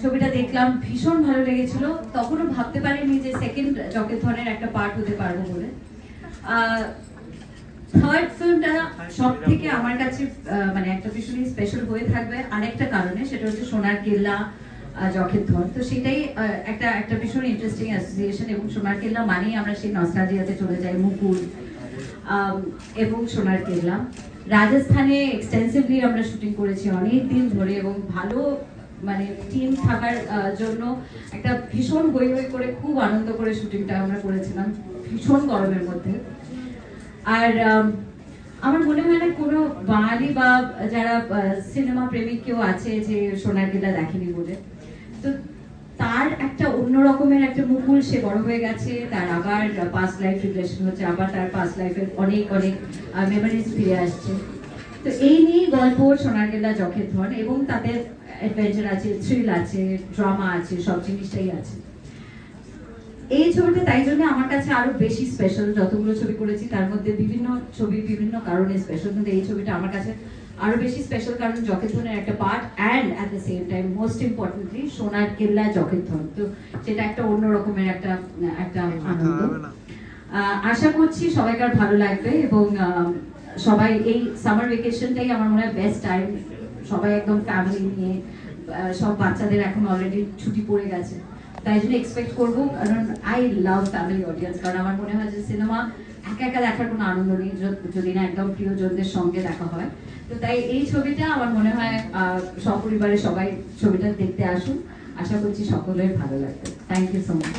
ছবিটা দেখলাম, ভীষণ ভালো লেগেছিল। তখনও ভাবতে পারিনি যে সেকেন্ড জকের ধরনের একটা পার্ট হতে পারব বলে। থার্ড ফিল্মটা সব থেকে আমার কাছে মানে একটা ভীষণই স্পেশাল হয়ে থাকবে। আরেকটা কারণে সেটা হচ্ছে সোনার কেল্লা জখের ধর। তো সেটাই একটা একটা ভীষণ ইন্টারেস্টিং অ্যাসোসিয়েশন এবং সোনার কেল্লা মানেই আমরা সেই নস্টালজিয়াতে চলে যাই মুকুল এবং সোনার কেল্লা। রাজস্থানে এক্সটেন্সিভলি আমরা শুটিং করেছি অনেক দিন ধরে এবং ভালো মানে টিম থাকার জন্য একটা ভীষণ বই বই করে খুব আনন্দ করে শুটিংটা আমরা করেছিলাম ভীষণ গরমের মধ্যে। আর আম, আমার মনে হয় না কোনো বাঙালি বা যারা সিনেমা প্রেমিক কেউ আছে যে সোনার কেল্লা দেখেনি বলে। তো তার একটা অন্য রকমের একটা মুকুল সে বড় হয়ে গেছে তার আবার পাস্ট লাইফ রিলেশন হচ্ছে আবার তার পাস্ট লাইফের অনেক অনেক মেমোরিজ ফিরে আসছে। তো এই নিয়েই গল্প সোনার কেল্লা জখের ধন এবং তাদের অ্যাডভেঞ্চার আছে থ্রিল আছে ড্রামা আছে সব জিনিসটাই আছে। এই ছবিটা তাই জন্য আমার কাছে আরও বেশি স্পেশাল যতগুলো ছবি করেছি তার মধ্যে বিভিন্ন ছবি বিভিন্ন কারণে স্পেশাল কিন্তু এই ছবিটা আমার কাছে আরও বেশি স্পেশাল কারণ জকেথনের একটা part and at the same time most importantly Sonar Kella জকেথন তো সেটা একটা অন্য রকমের একটা একটা আনন্দ। আশা করছি সবাইকার ভালো লাগবে এবং সবাই এই সামার ভেকেশনটাই আমার মনে হয় বেস্ট টাইম সবাই একদম ফ্যামিলি নিয়ে সব বাচ্চাদের এখন অলরেডি ছুটি পড়ে গেছে। তাই জন্য এক্সপেক্ট করব, কারণ আই লাভ ফ্যামিলি অডিয়েন্স কারণ আমার মনে হয় যে সিনেমা একা একা দেখার কোনো আনন্দ নেই যদি না একদম প্রিয়জনদের সঙ্গে দেখা হয়। তো তাই এই ছবিটা আমার মনে হয় সপরিবারে সবাই ছবিটা দেখতে আসুন। আশা করছি সকলের ভালো লাগবে। Thank you so much